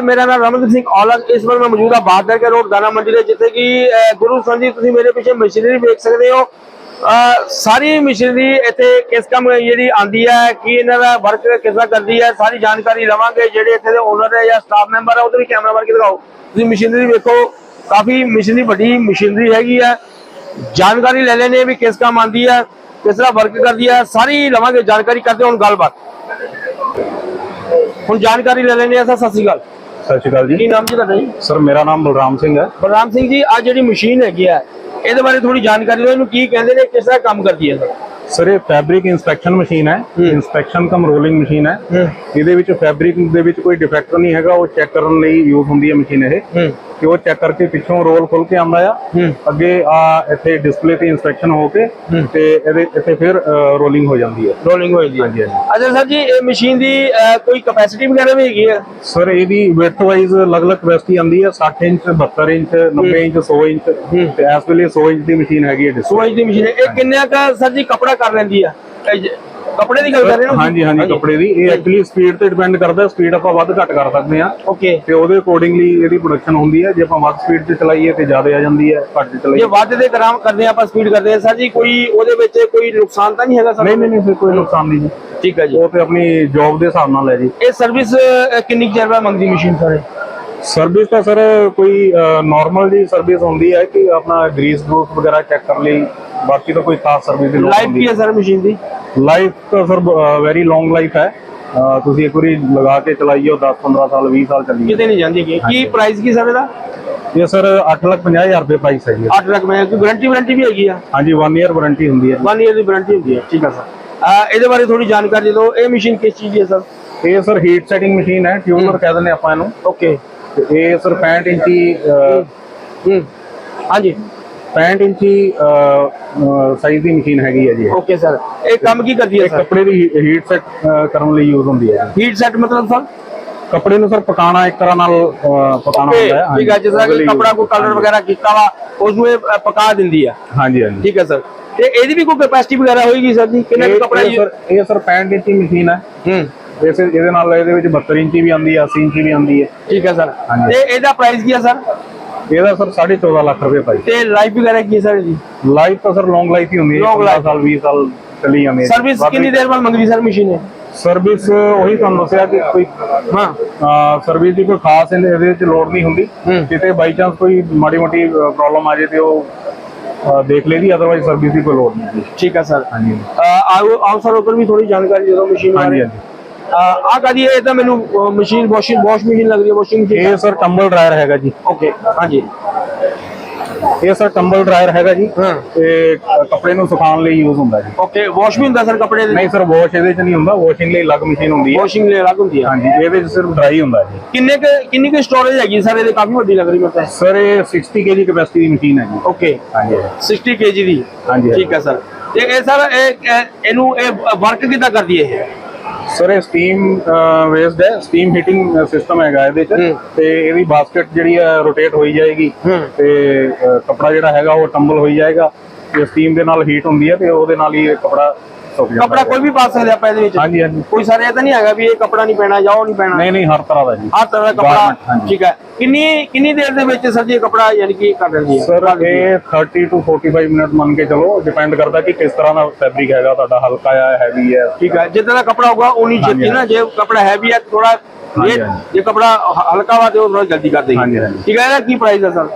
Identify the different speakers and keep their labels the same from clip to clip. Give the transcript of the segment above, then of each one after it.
Speaker 1: ਅਕਾਲ ਮੇਰਾ ਨਾਮ ਰਮਨਦੀਪ ਸਿੰਘ ਔਲਖ ਇਸ ਵਾਰ ਮੈਂ ਮੌਜੂਦ ਹਾਂ ਬਾਦਰ ਕੇ ਰੋਡ ਦਾਣਾ ਮੰਡੀ ਦੇ ਜਿੱਥੇ ਕਿ ਅਹ, ਗੁਰੂ ਸੰਜੀ ਤੁਸੀਂ ਮੇਰੇ ਪਿੱਛੇ ਮਸ਼ੀਨਰੀ ਵੇਖ ਸਕਦੇ ਹੋ। ਸਾਰੀ ਮਸ਼ੀਨਰੀ ਇੱਥੇ ਕਿਸ ਕੰਮ ਜਿਹੜੀ ਆਂਦੀ ਹੈ ਕੀ ਇਹਨਾਂ ਦਾ ਵਰਕ ਕਿਸ ਤਰ੍ਹਾਂ ਕਰਦੀ ਹੈ ਸਾਰੀ ਜਾਣਕਾਰੀ ਲਵਾਂਗੇ। ਜਿਹੜੇ ਇੱਥੇ ਦੇ ਓਨਰ ਹੈ ਜਾਂ ਸਟਾਫ ਮੈਂਬਰ ਹੈ ਉਹਦੇ ਵੀ ਕੈਮਰਾ ਮਾਰ ਦਿਖਾਓ। ਤੁਸੀਂ ਮਸ਼ੀਨਰੀ ਵੇਖੋ ਕਾਫੀ ਮਸ਼ੀਨਰੀ ਵੱਡੀ ਮਸ਼ੀਨਰੀ ਹੈਗੀ ਹੈ। ਜਾਣਕਾਰੀ ਲੈ ਲੈਣੇ ਵੀ ਕਿਸ ਕੰਮ ਆਂਦੀ ਹੈ ਕਿਸ ਤਰ੍ਹਾਂ ਵਰਕ ਕਰਦੀ ਹੈ ਸਾਰੀ ਲਵਾਂਗੇ ਜਾਣਕਾਰੀ ਕਰਦੇ ਹਾਂ ਹੁਣ ਗੱਲਬਾਤ। ਹੁਣ ਜਾਣਕਾਰੀ ਲੈ ਲੈਣੇ ਆ ਸਰ ਸਤਿ ਸ਼੍ਰੀ ਅਕਾਲ।
Speaker 2: ਸਤਿ ਸ਼੍ਰੀ ਅਕਾਲ
Speaker 1: ਕੀ
Speaker 2: ਜੀ
Speaker 1: ਨਾਮ ਜੀ ਤੁਹਾਡਾ ਜੀ?
Speaker 2: ਸਰ ਮੇਰਾ ਨਾਮ ਬਲਰਾਮ ਸਿੰਘ ਹੈ।
Speaker 1: ਬਲਰਾਮ ਸਿੰਘ ਜੀ ਆ ਜਿਹੜੀ ਮਸ਼ੀਨ ਹੈਗੀ ਆ ਇਹਦੇ ਬਾਰੇ ਥੋੜੀ ਜਾਣਕਾਰੀ ਦਿਓ ਇਹਨੂੰ ਕੀ ਕਹਿੰਦੇ ਨੇ ਕਿਸ ਤਰ੍ਹਾਂ ਕੰਮ ਕਰਦੀ ਹੈ ਸਰ?
Speaker 2: ਸਰ ਇਹ ਫੈਬਰਿਕ ਇਨਸਪੈਕਸ਼ਨ ਮਸ਼ੀਨ ਹੈ। ਇਨਸਪੈਕਸ਼ਨ ਕਮ ਰੋਲਿੰਗ ਮਸ਼ੀਨ ਹੈ। ਇਹਦੇ ਵਿੱਚ ਫੈਬਰਿਕ ਦੇ ਵਿੱਚ ਕੋਈ ਡਿਫੈਕਟ ਨਹੀਂ ਹੈਗਾ ਉਹ ਚੈੱਕ ਕਰਨ ਲਈ ਯੂਜ਼ ਹੁੰਦੀ ਹੈ ਮਸ਼ੀਨ ਇਹ। ਕਿ ਉਹ ਚੈੱਕ ਕਰਕੇ ਪਿੱਛੋਂ ਰੋਲ ਖੁੱਲ ਕੇ ਆਉਂਦਾ ਆ।
Speaker 1: ਹੂੰ।
Speaker 2: ਅੱਗੇ ਆ ਇੱਥੇ ਡਿਸਪਲੇ ਤੇ ਇਨਸਪੈਕਸ਼ਨ ਹੋ ਕੇ
Speaker 1: ਹੂੰ।
Speaker 2: ਤੇ ਇਹਦੇ ਇੱਥੇ ਫਿਰ ਰੋਲਿੰਗ ਹੋ ਜਾਂਦੀ ਹੈ
Speaker 1: ਰੋਲਿੰਗ ਹੋਈ ਦੀ
Speaker 2: ਹਾਂਜੀ, ਹਾਂਜੀ।
Speaker 1: ਅੱਛਾ ਸਰ ਜੀ ਇਹ ਮਸ਼ੀਨ ਦੀ ਕੋਈ ਕਪੈਸਿਟੀ ਵਗੈਰਾ ਵੀ ਹੈਗੀ ਹੈ
Speaker 2: ਸਰ ਇਹਦੀ ਵਿਡਥ ਵਾਈਜ਼ ਅਲੱਗ-ਅਲੱਗ ਕਪੈਸਿਟੀ ਆਉਂਦੀ ਹੈ 60 ਇੰਚ 72 ਇੰਚ 90 ਇੰਚ 100 ਇੰਚ
Speaker 1: ਹੂੰ।
Speaker 2: ਤੇ ਇਸ ਵੇਲੇ 100 ਇੰਚ ਦੀ ਮਸ਼ੀਨ ਹੈਗੀ ਹੈ display।
Speaker 1: ਸੋਚ ਦੀ ਮਸ਼ੀਨ ਹੈ ਇਹ ਕਿੰਨਾ ਕਾ ਸਰ ਜੀ ਕਪੜਾ ਕਰ ਲੈਂਦੀ ਆ? ਕੱਪੜੇ ਦੀ ਗੱਲ ਕਰ ਰਹੇ ਹੋ
Speaker 2: ਹਾਂਜੀ ਹਾਂਜੀ ਕੱਪੜੇ ਦੀ। ਇਹ ਐਕਚੁਅਲੀ ਸਪੀਡ ਤੇ ਡਿਪੈਂਡ ਕਰਦਾ ਸਪੀਡ ਆਪਾਂ ਵੱਧ ਘੱਟ ਕਰ ਸਕਦੇ ਹਾਂ।
Speaker 1: ਓਕੇ
Speaker 2: ਤੇ ਉਹਦੇ ਅਕੋਰਡਿੰਗਲੀ ਇਹਦੀ ਪ੍ਰੋਡਕਸ਼ਨ ਹੁੰਦੀ ਹੈ ਜੇ ਆਪਾਂ ਵੱਧ ਸਪੀਡ ਤੇ ਚਲਾਈਏ ਤੇ ਜ਼ਿਆਦਾ ਆ ਜਾਂਦੀ ਹੈ ਘੱਟ ਤੇ
Speaker 1: ਜੇ
Speaker 2: ਚਲਾਈਏ
Speaker 1: ਵੱਧ ਦੇ ਕਰਾਮ ਕਰਦੇ ਆ ਆਪਾਂ ਸਪੀਡ ਕਰਦੇ ਆ ਸਰ ਜੀ ਕੋਈ ਉਹਦੇ ਵਿੱਚ ਕੋਈ ਨੁਕਸਾਨ ਤਾਂ ਨਹੀਂ ਹੈਗਾ ਸਰ
Speaker 2: ਨਹੀਂ ਨਹੀਂ ਨਹੀਂ ਕੋਈ ਨੁਕਸਾਨ ਨਹੀਂ ਜੀ।
Speaker 1: ਠੀਕ ਹੈ ਜੀ।
Speaker 2: ਉਹ ਤੇ ਆਪਣੀ ਜੌਬ ਦੇ ਹਿਸਾਬ ਨਾਲ ਹੈ ਜੀ।
Speaker 1: ਇਹ ਸਰਵਿਸ ਕਿੰਨੀ ਕੁ ਚਿਰ ਬਾਅਦ ਮੰਗਦੀ ਮਸ਼ੀਨ ਸਰ?
Speaker 2: ਸਰਵਿਸ ਤਾਂ ਸਰ ਕੋਈ ਨਾਰਮਲ ਜੀ ਸਰਵਿਸ ਹੁੰਦੀ ਹੈ ਕਿ ਆਪਣਾ ਗਰੀਸ ਗਰੂਸ ਵਗੈਰਾ ਚੈੱਕ ਕਰਨ ਲਈ। ਬਾਕੀ ਤਾਂ ਕੋਈ ਖਾਸ ਸਰਵਿਸ ਦੀ ਲੋੜ
Speaker 1: ਲਾਈਫ
Speaker 2: ਹੁੰਦੀ
Speaker 1: ਕੀ ਹੈ ਸਰ ਮਸ਼ੀਨ ਦੀ?
Speaker 2: ਲਾਈਫ ਤਾਂ ਸਰ ਵੈਰੀ ਲੌਂਗ ਲਾਈਫ ਹੈ। ਤੁਸੀਂ ਇੱਕ ਵਾਰੀ ਲਗਾ ਕੇ ਚਲਾਈਓ 10 15 ਸਾਲ 20 ਸਾਲ ਚੱਲੀ
Speaker 1: ਕਿਤੇ ਨਹੀਂ ਜਾਂਦੀ। ਕੀ ਪ੍ਰਾਈਸ ਕੀ ਸਰ ਇਹਦਾ?
Speaker 2: ਇਹ ਸਰ 850000 ਰੁਪਏ ਪ੍ਰਾਈਸ ਹੈ ਜੀ।
Speaker 1: 8 ਲੱਖ ਮੈਂ ਕੋਈ ਗਾਰੰਟੀ ਵਾਰੰਟੀ ਵੀ ਹੈਗੀ ਆ?
Speaker 2: ਹਾਂਜੀ 1 ਇਅਰ ਵਾਰੰਟੀ ਹੁੰਦੀ ਹੈ
Speaker 1: 1 ਇਅਰ ਦੀ ਵਾਰੰਟੀ ਹੁੰਦੀ ਹੈ ਠੀਕ ਹੈ ਸਰ। ਆ ਇਹਦੇ ਬਾਰੇ ਥੋੜੀ ਜਾਣਕਾਰੀ ਦਿਓ। ਇਹ ਮਸ਼ੀਨ ਕਿਸ ਚੀਜ਼ ਦੀ ਹੈ ਸਰ?
Speaker 2: ਇਹ ਸਰ ਹੀਟ ਸੈਟਿੰਗ ਮਸ਼ੀਨ ਹੈ ਟਿਊਨਰ ਕਹਿ ਦਿੰਦੇ ਆਪਾਂ ਇਹਨੂੰ।
Speaker 1: ਓਕੇ
Speaker 2: ਇਹ ਸਰ 65 ਇੰਚੀ
Speaker 1: ਹਾਂਜੀ।
Speaker 2: 65 ਇੰਚੀ ਸਾਈਜ਼ ਦੀ ਮਸ਼ੀਨ ਹੈਗੀ ਹੈ ਜੀ ਇਹ।
Speaker 1: ਓਕੇ ਸਰ ਇਹ ਕੰਮ ਕੀ ਕਰਦੀ ਹੈ
Speaker 2: ਇਹ
Speaker 1: ਸਰ
Speaker 2: ਕੱਪੜੇ ਦੀ ਹੀਟ ਸੈਟ ਕਰਨ ਲਈ ਯੂਜ਼ ਹੁੰਦੀ ਹੈ
Speaker 1: ਹੀਟ ਸੈਟ ਮਤਲਬ ਸਰ
Speaker 2: ਕੱਪੜੇ ਨੂੰ ਸਰ ਪਕਾਉਣਾ ਇੱਕ ਤਰ੍ਹਾਂ ਨਾਲ ਅਹ,
Speaker 1: ਓਕੇ
Speaker 2: ਹੁੰਦਾ ਹੈ।
Speaker 1: ਠੀਕ ਹੈ ਜਿਸ ਤਰ੍ਹਾਂ ਕਿ ਕਪੜਾ ਕੋਈ ਕਲਰ ਵਗੈਰਾ ਕੀਤਾ ਵਾ ਉਸ ਨੂੰ ਇਹ ਅ, ਪਕਾ ਦਿੰਦੀ ਆ
Speaker 2: ਹਾਂਜੀ ਹਾਂਜੀ।
Speaker 1: ਠੀਕ ਹੈ ਸਰ ਤੇ ਇਹਦੀ ਵੀ ਕੋਈ ਕੈਪੈਸਿਟੀ ਵਗੈਰਾ ਹੋਏਗੀ ਸਰ ਜੀ? ਕਿੰਨਾ ਕੁ
Speaker 2: ਇਹ
Speaker 1: ਕਪੜਾ
Speaker 2: ਇਹ ਸਰ ਇਹ ਸਰ 65 ਇੰਚੀ ਮਸ਼ੀਨ ਹੈ।
Speaker 1: ਹੂੰ।
Speaker 2: ਵੈਸੇ ਇਹਦੇ ਨਾਲ ਇਹਦੇ ਵਿੱਚ 72 ਇੰਚੀ ਵੀ ਆਉਂਦੀ ਹੈ 80 ਇੰਚੀ ਵੀ ਆਉਂਦੀ ਹੈ।
Speaker 1: ਠੀਕ ਹੈ ਸਰ
Speaker 2: ਹਾਂਜੀ।
Speaker 1: ਤੇ ਇਹਦਾ ਪ੍ਰਾਈਸ ਕੀ ਹੈ ਸਰ
Speaker 2: ਇਹਦਾ ਸਰ 14.5 ਲੱਖ ਰੁਪਏ ਪ੍ਰਾਈਸ
Speaker 1: ਤੇ ਲਾਈਫ ਵਗੈਰਾ ਕੀ ਹੈ ਸਰ ਜੀ
Speaker 2: ਲਾਈਫ ਤਾਂ ਸਰ ਲੌਂਗ ਲਾਈਫ ਹੀ ਹੁੰਦੀ ਹੈ
Speaker 1: Long
Speaker 2: 15
Speaker 1: life।
Speaker 2: ਸਾਲ 20 ਸਾਲ ਚੱਲੀ ਜਾਂਦੀ ਹੈ।
Speaker 1: ਸਰਵਿਸ ਕਿੰਨੀ ਦੇਰ ਬਾਅਦ ਮੰਗਦੀ ਸਰ ਮਸ਼ੀਨ ਹੈ
Speaker 2: ਸਰਵਿਸ ਉਹੀ ਤੁਹਾਨੂੰ ਦੱਸਿਆ ਕਿ ਕੋਈ
Speaker 1: ਹਾਂ।
Speaker 2: ਸਰਵਿਸ ਦੀ ਕੋਈ ਖਾਸ ਇਹਦੇ ਇਹਦੇ ਵਿੱਚ ਲੋੜ ਨਹੀਂ ਹੁੰਦੀ।
Speaker 1: ਹੂੰ।
Speaker 2: ਕਿਤੇ ਬਾਈ ਚਾਂਸ ਕੋਈ ਮਾੜੀ ਮੋਟੀ ਪ੍ਰੋਬਲਮ ਆ ਜੇ ਤੇ ਉਹ ਅਹ, ਦੇਖ ਲੇਗੀ ਅਦਰਵਾਈਜ਼ ਸਰਵਿਸ ਦੀ ਕੋਈ ਲੋੜ ਨਹੀਂ ਜੀ
Speaker 1: ਠੀਕ ਹੈ ਸਰ
Speaker 2: ਹਾਂਜੀ।
Speaker 1: ਆਓ ਆਓ ਸਰ ਉੱਪਰ ਵੀ ਥੋੜੀ ਜਾਣਕਾਰੀ ਦੇ ਦਿਓ ਮਸ਼ੀਨ
Speaker 2: ਹਾਂਜੀ
Speaker 1: ਬਾਰੇ।
Speaker 2: ਹਾਂਜੀ।
Speaker 1: ਆ ਕਹਦੀ ਇਹ ਤਾਂ ਮੈਨੂੰ ਮਸ਼ੀਨ ਵਾਸ਼ਿੰਗ ਵਾਸ਼ ਮਸ਼ੀਨ ਲੱਗ ਰਹੀ ਹੈ ਵਾਸ਼ਿੰਗ ਮਸ਼ੀਨ
Speaker 2: ਇਹ ਸਰ ਟੰਬਲ ਡਰਾਇਰ ਹੈਗਾ ਜੀ।
Speaker 1: ਓਕੇ ਹਾਂਜੀ।
Speaker 2: ਇਹ ਸਰ ਟੰਬਲ ਡਰਾਇਰ ਹੈਗਾ ਜੀ।
Speaker 1: ਹਾਂ।
Speaker 2: ਤੇ ਕੱਪੜੇ ਨੂੰ ਸੁਕਾਉਣ ਲਈ ਯੂਜ਼ ਹੁੰਦਾ ਜੀ।
Speaker 1: ਓਕੇ ਵਾਸ਼ ਵੀ ਹੁੰਦਾ ਸਰ ਕੱਪੜੇ ਦੇ
Speaker 2: ਨਹੀਂ ਸਰ ਵਾਸ਼ ਇਹਦੇ 'ਚ ਨਹੀਂ ਹੁੰਦਾ। ਵਾਸ਼ਿੰਗ ਲਈ ਅਲੱਗ ਮਸ਼ੀਨ ਹੁੰਦੀ ਹੈ।
Speaker 1: ਵਾਸ਼ਿੰਗ ਲਈ ਅਲੱਗ ਹੁੰਦੀ ਆ
Speaker 2: ਹਾਂਜੀ ਇਹਦੇ 'ਚ ਸਿਰਫ ਡਰਾਈ ਹੁੰਦਾ ਜੀ।
Speaker 1: ਕਿੰਨੇ ਕੁ ਕਿੰਨੀ ਕੁ ਸਟੋਰੇਜ ਹੈਗੀ ਸਰ? ਇਹਦੇ ਕਾਫੀ ਵੱਡੀ ਲੱਗ ਰਹੀ ਮੈਨੂੰ
Speaker 2: ਸਰ ਇਹ 60 ਕੇਜੀ ਕੈਪੈਸਿਟੀ ਦੀ ਮਸ਼ੀਨ ਹੈ ਜੀ।
Speaker 1: ਓਕੇ
Speaker 2: ਹਾਂਜੀ।
Speaker 1: 60 kg ਦੀ।
Speaker 2: ਹਾਂਜੀ
Speaker 1: ਠੀਕ ਹੈ ਸਰ। ਤੇ ਇਹ ਸਰ ਇਹ- ਇਹਨੂੰ ਇਹ ਵਰਕ ਕਿੱਦਾਂ ਕਰਦੀ ਹੈ ਇਹ?
Speaker 2: ਸਰ ਇਹ ਸਟੀਮ ਵੇਸਡ ਹੈ। ਸਟੀਮ ਹੀਟਿੰਗ ਸਿਸਟਮ ਹੈਗਾ ਇਹਦੇ 'ਚ। ਤੇ ਇਹਦੀ ਬਾਸਕਟ ਜਿਹੜੀ ਹੈ ਰੋਟੇਟ ਹੋਈ ਜਾਏਗੀ। ਤੇ ਕੱਪੜਾ ਜਿਹੜਾ ਹੈਗਾ ਉਹ ਟੰਬਲ ਹੋਈ ਜਾਏਗਾ। ਤੇ ਸਟੀਮ ਦੇ ਨਾਲ ਹੀਟ ਹੁੰਦੀ ਹੈ ਤੇ ਉਹਦੇ ਨਾਲ ਹੀ ਕੱਪੜਾ ਸੁੱਕ ਜਾਂਦਾ
Speaker 1: ਕਪੜਾ ਕੋਈ ਵੀ ਪਾ ਸਕਦੇ ਆਪਾਂ ਇਹਦੇ ਵਿੱਚ।
Speaker 2: ਹਾਂਜੀ ਹਾਂਜੀ।
Speaker 1: ਕੋਈ ਸਰ ਇਹ ਤਾਂ ਨਹੀਂ ਹੈਗਾ ਵੀ ਇਹ ਕਪੜਾ ਨਹੀਂ ਪੈਣਾ ਜਾਂ ਉਹ ਨਹੀਂ ਪੈਣਾ।
Speaker 2: ਨਹੀਂ ਨਹੀਂ ਹਰ ਤਰ੍ਹਾਂ ਦਾ ਜੀ।
Speaker 1: ਹਰ ਤਰ੍ਹਾਂ ਦਾ ਕਪੜਾ। ਠੀਕ ਹੈ। ਕਿੰਨੀ ਕਿੰਨੀ ਦੇਰ ਦੇ ਵਿੱਚ ਸਰ ਜੀ ਕਪੜਾ ਯਾਨੀ ਕਿ ਕਰ ਦਿੰਦੀ ਹੈ?
Speaker 2: ਸਰ ਇਹ 30 ਤੋਂ 45 ਮਿੰਟ ਮੰਨ ਕੇ ਚਲੋ ਡਿਪੈਂਡ ਕਰਦਾ ਕਿ ਕਿਸ ਤਰ੍ਹਾਂ ਦਾ ਫੈਬਰਿਕ ਹੈਗਾ ਤੁਹਾਡਾ ਹਲਕਾ ਹੈ ਹੈਵੀ ਹੈ
Speaker 1: ਠੀਕ ਹੈ। ਜਿੱਦਾਂ ਦਾ ਕਪੜਾ ਹੋਗਾ ਉਨੀ ਛੇਤੀ ਨਾ ਜੇ ਕਪੜਾ ਹੈਵੀ ਹੈ ਥੋੜਾ ਇਹ। ਜੇ ਕਪੜਾ ਹਲਕਾ ਵਾ ਤੇ ਉਹ ਥੋੜਾ ਜਲਦੀ ਕਰ ਦੇਗੀ। ਠੀਕ ਹੈ ਇਹਦਾ ਕੀ ਪ੍ਰਾਈਸ ਹੈ ਸਰ?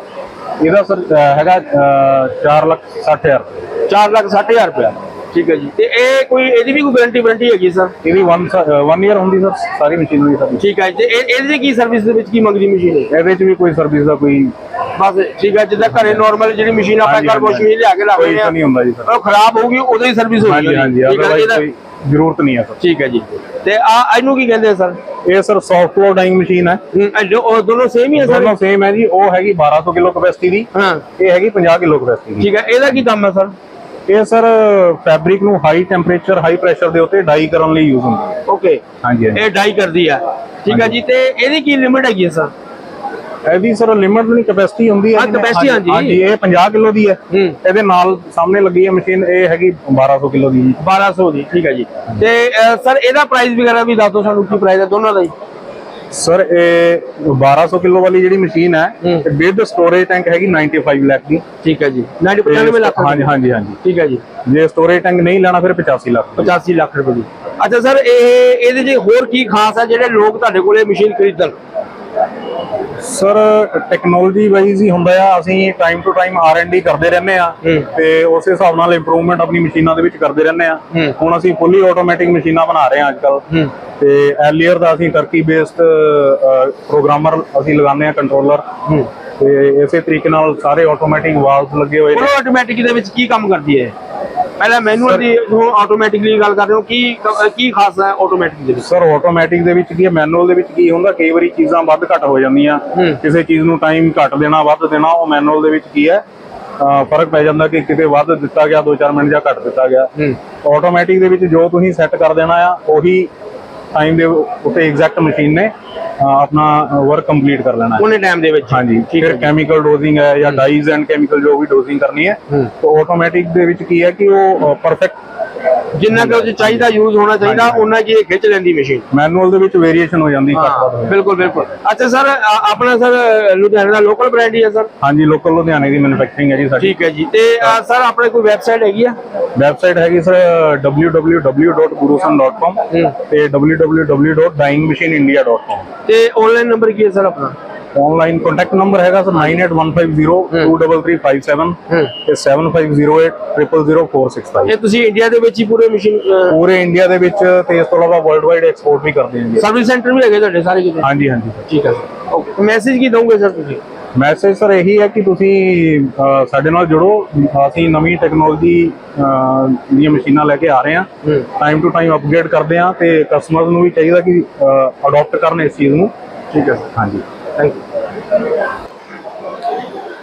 Speaker 2: ਇਹਦਾ ਸਰ ਹੈਗਾ 4 ਲੱਖ 60 ਹਜ਼ਾਰ।
Speaker 1: 4 ਲੱਖ 60000 ਰੁਪਇਆ। ਠੀਕ ਹੈ ਜੀ। ਤੇ ਇਹ ਕੋਈ ਇਹਦੀ ਵੀ ਕੋਈ ਗਾਰੰਟੀ ਵਾਰੰਟੀ ਹੈਗੀ ਸਰ
Speaker 2: ਇਹਦੀ 1 1 ਇਅਰ ਹੁੰਦੀ ਸਰ ਸਾਰੀ ਮਸ਼ੀਨਰੀ ਸਰਵਿਸ
Speaker 1: ਠੀਕ ਹੈ ਤੇ ਇਹ ਇਹਦੀ ਕੀ ਸਰਵਿਸ ਦੇ ਵਿੱਚ ਕੀ ਮੰਗਦੀ ਮਸ਼ੀਨ ਹੈ?
Speaker 2: ਇਹਦੇ 'ਚ ਵੀ ਕੋਈ ਸਰਵਿਸ ਦਾ ਕੋਈ
Speaker 1: ਬਸ ਠੀਕ ਹੈ। ਜਿੱਦਾਂ ਘਰੇ ਨਾਰਮਲ ਜਿਹੜੀ ਮਸ਼ੀਨ ਆਪਾਂ ਘਰ ਵਾਸ਼। ਮਸ਼ੀਨ ਲਿਆ ਕੇ ਲਾ
Speaker 2: ਕੋਈ
Speaker 1: ਲੈਂਦੇ
Speaker 2: ਤਾਂ ਨਹੀਂ ਹੁੰਦਾ ਜੀ ਸਰ
Speaker 1: ਉਹ ਖਰਾਬ ਹੋਊਗੀ ਉਦੋਂ ਹੀ ਸਰਵਿਸ ਹੋਣੀ
Speaker 2: ਹਾਂਜੀ ਹਾਂਜੀ।
Speaker 1: ਠੀਕ ਹੈ ਇਹਦਾ
Speaker 2: ਕੋਈ ਜ਼ਰੂਰਤ ਨਹੀਂ ਹੈ ਸਰ
Speaker 1: ਠੀਕ ਹੈ ਜੀ। ਤੇ ਆ ਇਹਨੂੰ ਕੀ ਕਹਿੰਦੇ ਆ ਸਰ
Speaker 2: ਇਹ ਸਰ ਸੌਫਟਵੇਅਰ ਡਾਈਂਗ ਮਸ਼ੀਨ ਹੈ।
Speaker 1: ਜੋ- ਉਹ ਦੋਨੋਂ ਸੇਮ ਹੀ ਹੈ ਸਰ
Speaker 2: ਦੋਨੋਂ ਸੇਮ ਹੈ ਜੀ। ਉਹ ਹੈਗੀ 1200 ਕਿਲੋ ਕਪੈਸਿਟੀ ਦੀ।
Speaker 1: ਹਾਂ।
Speaker 2: ਇਹ ਹੈਗੀ 50 ਕਿਲੋ ਕਪੈਸਿਟੀ ਦੀ।
Speaker 1: ਠੀਕ ਹੈ। ਇਹਦਾ ਕੀ ਕੰਮ ਹੈ ਸਰ
Speaker 2: ਇਹ ਸਰ ਫੈਬਰਿਕ ਨੂੰ ਹਾਈ ਟੈਂਪਰੇਚਰ ਹਾਈ ਪ੍ਰੈਸ਼ਰ ਦੇ ਉੱਤੇ ਡਾਈ ਕਰਨ ਲਈ ਯੂਜ਼ ਹੁੰਦਾ ਹੈ।
Speaker 1: ਓਕੇ
Speaker 2: ਹਾਂਜੀ
Speaker 1: ਇਹ ਡਾਈ ਕਰਦੀ ਆ। ਠੀਕ ਹੈ ਜੀ ਤੇ ਇਹਦੀ ਕੀ ਲਿਮਿਟ ਹੈਗੀ ਹੈ ਸਰ?
Speaker 2: ਇਹਦੀ ਸਰ ਲਿਮਿਟ ਨਹੀਂ ਕਪੈਸਿਟੀ ਹੁੰਦੀ ਹੈ।
Speaker 1: capacity ਹਾਂਜੀ।
Speaker 2: ਹਾਂਜੀ। ਇਹ 50 ਕਿਲੋ ਦੀ ਹੈ। ਇਹਦੇ ਨਾਲ ਸਾਹਮਣੇ ਲੱਗੀ ਹੈ ਮਸ਼ੀਨ ਇਹ ਹੈਗੀ 1200 ਕਿਲੋ ਦੀ। ਜੀ
Speaker 1: 1200 ਦੀ ਠੀਕ ਹੈ ਜੀ। ਤੇ ਸਰ ਇਹਦਾ ਪ੍ਰਾਈਸ ਵਗੈਰਾ ਵੀ ਦੱਸ ਸਾਨੂੰ ਕੀ ਪ੍ਰਾਈਸ ਹੈ ਦੋਨਾਂ ਦਾ ਹੀ
Speaker 2: ਸਰ ਇਹ 1200 ਕਿਲੋ ਵਾਲੀ ਜਿਹੜੀ ਮਸ਼ੀਨ ਹੈ। ਵਿਦ ਸਟੋਰੇਜ ਟੈਂਕ ਹੈਗੀ 95 ਲੱਖ ਦੀ।
Speaker 1: ਠੀਕ ਹੈ ਜੀ। 95 ਲੱਖ
Speaker 2: ਹਾਂਜੀ ਹਾਂਜੀ ਹਾਂਜੀ।
Speaker 1: ਠੀਕ ਹੈ ਜੀ।
Speaker 2: ਜੇ ਸਟੋਰੇਜ ਟੈਂਕ ਨਹੀਂ ਲੈਣਾ ਫਿਰ 85 ਲੱਖ ਦੀ।
Speaker 1: 85 ਲੱਖ ਰੁਪਏ ਦੀ। ਅੱਛਾ ਸਰ ਇਹ ਇਹਦੇ 'ਚ ਹੋਰ ਕੀ ਖਾਸ ਹੈ ਜਿਹੜੇ ਲੋਕ ਤੁਹਾਡੇ ਕੋਲੇ ਮਸ਼ੀਨ ਖਰੀਦਣ?
Speaker 2: ਸਰ ਟੈਕਨੋਲੋਜੀ ਵਾਈਜ਼ ਹੀ ਹੁੰਦਾ ਆ। ਅਸੀਂ ਟਾਈਮ ਟੂ ਟਾਈਮ ਆਰ&ਡੀ ਕਰਦੇ ਰਹਿੰਦੇ ਆ। ਤੇ ਉਸ ਹਿਸਾਬ ਨਾਲ ਇੰਪਰੂਵਮੈਂਟ ਆਪਣੀ ਮਸ਼ੀਨਾਂ ਦੇ ਵਿੱਚ ਕਰਦੇ ਰਹਿੰਦੇ ਆ। ਹੁਣ ਅਸੀਂ ਫੁੱਲੀ ਆਟੋਮੈਟਿਕ ਮਸ਼ੀਨਾਂ ਬਣਾ ਰਹੇ ਆ ਅੱਜਕੱਲ ਤੇ ਐਲੀਅਰ ਦਾ ਅਸੀਂ ਟਰਕੀ ਬੇਸਡ ਪ੍ਰੋਗਰਾਮਰ ਅਸੀਂ ਲਗਾਉਂਦੇ ਆ ਕੰਟਰੋਲਰ ਤੇ ਇਸੇ ਤਰੀਕੇ ਨਾਲ ਸਾਰੇ ਆਟੋਮੈਟਿਕ ਵਾਲਵ ਲੱਗੇ ਹੋਏ ਨੇ।
Speaker 1: ਆਟੋਮੈਟਿਕ ਦੇ ਵਿੱਚ ਕੀ ਕੰਮ ਕਰਦੀ ਹੈ? ਪਹਿਲਾਂ ਮੈਨੂਅਲ ਦੀ ਹੁਣ ਆਟੋਮੈਟਿਕਲੀ ਗੱਲ ਕਰ ਰਹੇ ਹੋ ਕੀ ਕੀ ਖਾਸ ਹੈ ਆਟੋਮੈਟਿਕ ਦੇ ਵਿੱਚ?
Speaker 2: ਸਰ ਆਟੋਮੈਟਿਕ ਦੇ ਵਿੱਚ ਕੀ ਹੈ? ਮੈਨੂਅਲ ਦੇ ਵਿੱਚ ਕੀ ਹੁੰਦਾ? ਕਈ ਵਾਰੀ ਚੀਜ਼ਾਂ ਵੱਧ ਘੱਟ ਹੋ ਜਾਂਦੀਆਂ। ਕਿਸੇ ਚੀਜ਼ ਨੂੰ ਟਾਈਮ ਘੱਟ ਦੇਣਾ ਵੱਧ ਦੇਣਾ ਉਹ ਮੈਨੂਅਲ ਦੇ ਵਿੱਚ ਕੀ ਹੈ? ਫ਼ਰਕ ਪੈ ਜਾਂਦਾ ਕਿ ਕਿਤੇ ਵੱਧ ਦਿੱਤਾ ਗਿਆ 2-4 ਮਿੰਟ ਜਾਂ ਘੱਟ ਦਿੱਤਾ ਗਿਆ। ਆਟੋਮੈਟਿਕ ਦੇ ਵਿੱਚ ਜੋ ਤੁਸੀਂ ਸੈੱਟ ਕਰ ਦੇਣਾ ਆ ਉਹੀ ਟਾਈਮ ਦੇ ਉੱਤੇ ਐਗਜ਼ੈਕਟ ਮਸ਼ੀਨ ਨੇ ਆਪਣਾ ਵਰਕ ਕੰਪਲੀਟ ਕਰ ਲੈਣਾ ਹੈ।
Speaker 1: ਉਹਨੇ ਟਾਈਮ ਦੇ ਵਿੱਚ?
Speaker 2: ਹਾਂਜੀ ਫਿਰ ਕੈਮੀਕਲ ਡੋਜ਼ਿੰਗ ਹੈ ਜਾਂ ਡਾਈਜ਼ ਐਂਡ ਕੈਮੀਕਲ ਜੋ ਵੀ ਡੋਜ਼ਿੰਗ ਕਰਨੀ ਹੂੰ। ਤਾਂ ਆਟੋਮੈਟਿਕ ਦੇ ਵਿੱਚ ਕੀ ਹੈ ਕਿ ਉਹ ਪਰਫੈਕਟ
Speaker 1: ਜਿੰਨਾ ਕਿ ਉਹ 'ਚ ਚਾਹੀਦਾ ਯੂਜ਼ ਹੋਣਾ ਚਾਹੀਦਾ ਉਹਨਾਂ ਕੀ ਇਹ ਖਿੱਚ ਲੈਂਦੀ ਮਸ਼ੀਨ
Speaker 2: ਮੈਨੂਅਲ ਦੇ ਵਿੱਚ ਵੇਰੀਏਸ਼ਨ ਹੋ ਜਾਂਦੀ ਘੱਟ ਵੱਧ।
Speaker 1: ਬਿਲਕੁਲ ਬਿਲਕੁਲ। ਅੱਛਾ ਸਰ ਆਪਣਾ ਸਰ ਲੁਧਿਆਣਾ ਦਾ ਲੋਕਲ ਬ੍ਰਾਂਡ ਹੀ ਹੈ ਸਰ?
Speaker 2: ਹਾਂਜੀ ਲੋਕਲ ਲੁਧਿਆਣੇ ਦੀ ਮੈਨੂਫੈਕਚਰਿੰਗ ਹੈ ਜੀ ਸਾਡੀ।
Speaker 1: ਠੀਕ ਹੈ ਜੀ। ਤੇ ਸਰ ਆਪਣੇ ਕੋਈ ਵੈਬਸਾਈਟ ਹੈਗੀ ਆ?
Speaker 2: ਵੈਬਸਾਈਟ ਹੈਗੀ ਸਰ www.gurusan.com। ਤੇ www.dyingmachineindia.com
Speaker 1: ਤੇ ਆਨਲਾਈਨ ਨੰਬਰ ਕੀ ਹੈ ਸਰ ਆਪਣਾ?
Speaker 2: ਆਨਲਾਈਨ ਕੰਟੈਕਟ ਨੰਬਰ ਹੈਗਾ ਸਰ 9815023357
Speaker 1: ਹੂੰ।
Speaker 2: ਤੇ 7508000465
Speaker 1: ਇਹ ਤੁਸੀਂ ਇੰਡੀਆ ਦੇ ਵਿੱਚ ਹੀ ਪੂਰੇ ਮਸ਼ੀਨ
Speaker 2: ਪੂਰੇ ਇੰਡੀਆ ਦੇ ਵਿੱਚ ਤੇ ਇਸ ਤੋਂ ਇਲਾਵਾ ਵਰਲਡ ਵਾਈਡ ਐਕਸਪੋਰਟ ਵੀ ਕਰਦੇ ਹਾਂ
Speaker 1: ਸਰਵਿਸ ਸੈਂਟਰ ਵੀ ਹੈਗੇ ਤੁਹਾਡੇ ਸਾਰੇ ਕਿਤੇ
Speaker 2: ਹਾਂਜੀ ਹਾਂਜੀ।
Speaker 1: ਠੀਕ ਹੈ ਸਰ। ਓਕੇ ਮੈਸੇਜ ਕੀ ਦਵੋਗੇ ਸਰ ਤੁਸੀਂ?
Speaker 2: ਮੈਸੇਜ ਸਰ ਇਹੀ ਹੈ ਕਿ ਤੁਸੀਂ ਸਾਡੇ ਨਾਲ ਜੁੜੋ। ਅਸੀਂ ਨਵੀਂ ਟੈਕਨੋਲੋਜੀ ਦੀਆਂ ਮਸ਼ੀਨਾਂ ਲੈ ਕੇ ਆ ਰਹੇ ਹਾਂ। ਟਾਈਮ ਟੂ ਟਾਈਮ ਅਪਗ੍ਰੇਡ ਕਰਦੇ ਹਾਂ ਤੇ ਕਸਟਮਰਸ ਨੂੰ ਵੀ ਚਾਹੀਦਾ ਕਿ ਅਡਾਪਟ ਕਰਨ ਇਸ ਚੀਜ਼ ਨੂੰ।
Speaker 1: ਠੀਕ ਹੈ
Speaker 2: ਹਾਂਜੀ।
Speaker 1: ਥੈਂਕ ਯੂ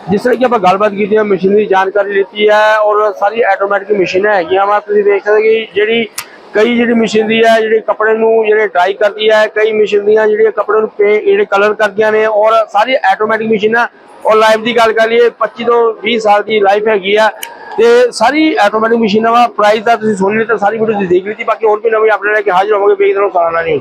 Speaker 1: ਜਿਸ ਤਰ੍ਹਾਂ ਕਿ ਆਪਾਂ ਗੱਲਬਾਤ ਕੀਤੀ ਹੈ ਮਸ਼ੀਨ ਦੀ ਜਾਣਕਾਰੀ ਲਿੱਤੀ ਹੈ ਔਰ ਸਾਰੀ ਆਟੋਮੈਟਿਕ ਮਸ਼ੀਨਾਂ ਹੈਗੀਆਂ ਵਾ, ਤੁਸੀਂ ਦੇਖ ਸਕਦੇ ਕਿ ਜਿਹੜੀ ਕਈ ਜਿਹੜੀ ਮਸ਼ੀਨਰੀ ਹੈ, ਜਿਹੜੇ ਕੱਪੜੇ ਨੂੰ ਜਿਹੜੇ ਡਰਾਈ ਕਰਦੀ ਹੈ, ਕਈ ਮਸ਼ੀਨਰੀਆਂ ਜਿਹੜੀਆਂ ਕੱਪੜੇ ਨੂੰ ਪੇ, ਜਿਹੜੇ ਕਲਰ ਕਰਦੀਆਂ ਨੇ ਔਰ ਸਾਰੀ ਆਟੋਮੈਟਿਕ ਮਸ਼ੀਨਾਂ ਔਰ ਲਾਈਫ ਦੀ ਗੱਲ ਕਰ ਲਈਏ 25 ਤੋਂ 20 ਸਾਲ ਦੀ ਲਾਈਫ ਹੈਗੀ ਆ ਤੇ ਸਾਰੀ ਆਟੋਮੈਟਿਕ ਮਸ਼ੀਨਾਂ ਵਾ ਪ੍ਰਾਈਸ ਦਾ ਤੁਸੀਂ ਸੁਣ ਲਿਆ ਤਾਂ ਸਾਰੀ ਵੀਡੀਓ ਤੁਸੀਂ ਦੇਖ ਲਈ ਬਾਕੀ ਹੋਰ ਵੀ ਨਵੀਂ ਅਪਡੇਟ ਲੈ ਕੇ ਹਾਜ਼ਰ ਹੋਵਾਂਗੇ ਵੇਖਦੇ ਰਹੋ ਸਾਰਾ ਨਹੀਂ।